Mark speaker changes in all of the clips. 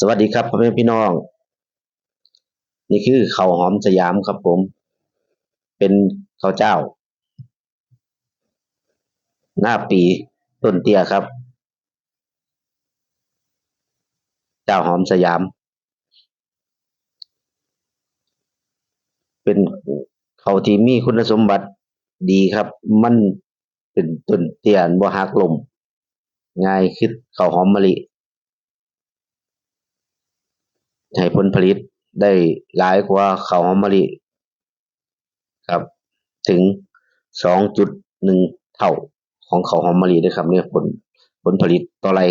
Speaker 1: สวัสดีครับพ่อแม่พี่น้อง นี่คือข้าวหอมสยามครับผม เป็นข้าวเจ้า หน้าปีต้นเตี้ยครับ เจ้าหอมสยาม เป็นเขาที่มีคุณสมบัติดีครับ มันเป็นต้นเตี้ยบ่หักลมง่ายคือข้าวหอมมะลิ ให้ผลผลิตได้หลายกว่าข้าวหอมมะลิครับ ถึง2.1เท่าของข้าวหอมมะลิเด้อครับเนี่ยผลผลผลิตต่อไร่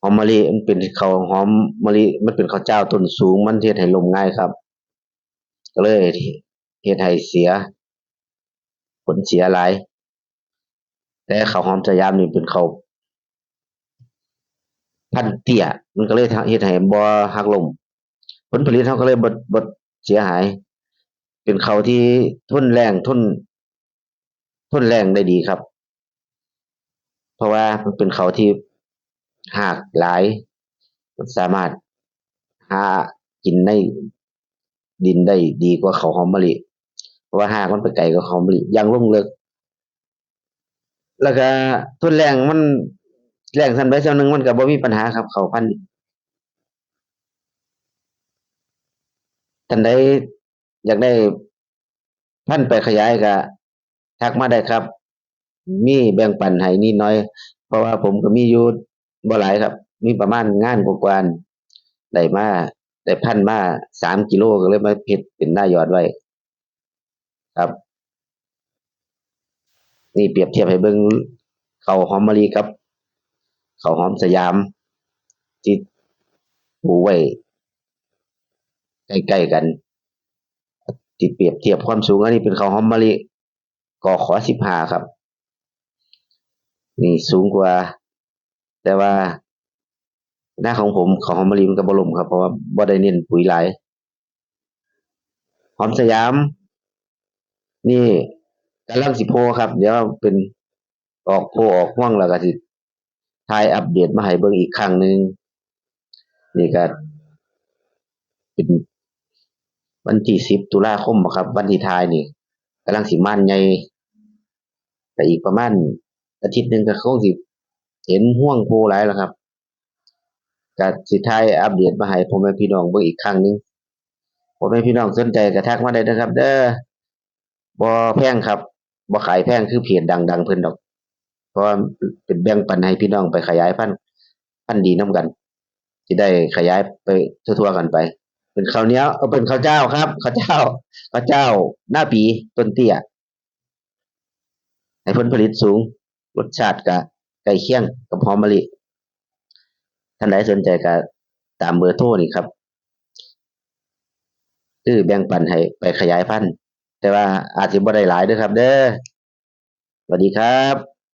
Speaker 1: หอมมะลิมันเป็นข้าวหอมมะลิมันเป็นข้าวเจ้าต้นสูงมันเฮ็ดให้ลมง่ายครับ ก็เลยเฮ็ดให้เสีย ผลเสียหลายแต่ข้าวหอมสยามนี่เป็นข้าว พันเตี้ยมันก็เลยเฮ็ดให้บ่หักลมผลผลิตเราก็เลยบ่บ่เสียหาย เป็นเขาที่ทนแล้งทนทนแล้งได้ดีครับ เพราะว่ามันเป็นเขาที่รากหลาย มันสามารถหากินในดินได้ดีกว่าเขาหอมมะลิเพราะว่ารากมันไปไกลกว่าข้าหอมมะลิอย่งลงลึกแล้วก็ทนแล้งมัน แล้งซั้นใดซั้นหนึ่งมันก็บ่มีปัญหาครับ เขาพันท่านใดอยากได้พันไปขยายก็ทักมาได้ครับ มีแบ่งปันให้นิดน่อย เพราะว่าผมก็มีอยู่บ่หลายครับ มีประมาณงานกว่าๆได้มาได้พันมาสามกิโลก็เลยมาเฮ็ดเป็นหน้ายอดไว้ ครับ นี่เปรียบเทียบให้เบิ่งเขาหอมมะลิกับ ขาหอมสยาม ที่ปูไว้ใกล้ๆกันที่เปรียบเทียบความสูงอันนี้เป็นเขาหอมมะลิกข15ครับ นี่สูงกว่า แต่ว่าหน้าของผมข้าหอมมะลิมันก็บ่ล่มครับ เพราะว่าบ่ได้เน้นปุ๋ยหลายหอมสยาม นี่กำลังสิโผล่ครับ เดี๋ยวเป็นออกโผล่ออกร่วงแล้วก็สิ ถ่ายอัปเดตมาให้เบิ่งอีกครั้งหนึ่งนี่ก็เป็นวันที่10ตุลาคมครับ วันที่ถ่ายนี่กำลังสิม่นใหญ่ก็อีกประมาณอาทิตย์หนึ่งก็คงสิเห็นร่วงโผล่หลายแล้วครับก็สิถ่ายอัปเดตมาให้พ่อแม่พี่น้องเบิ่งอีกครั้งหนึ่งพ่อแม่พี่น้องสนใจก็ทักมาได้เด้อครับ เด้อบ่แพงครับบ่ขายแพงคือเพจดังๆเพิ่นดอก เพราะว่าเป็นแบ่งปันให้พี่น้องไปขยายพันธุ์พันธุ์ดีน้ำกันสิได้ขยายไปทั่วๆกันไป เป็นข้าวเหนียวเออเป็นข้าวเจ้าครับข้าวเจ้าข้าวเจ้า หน้าปีต้นเตี้ยให้ผลผลิตสูงรสชาติก็ใกล้เคี่ยงกับหอมมะลิท่านใดสนใจก็ตามเบอร์โทรนี่ครับคือแบ่งปันให้ไปขยายพันธุ์แต่ว่าอาจสิบ่ได้หลายด้อครับ เด้อสวัสดีครับ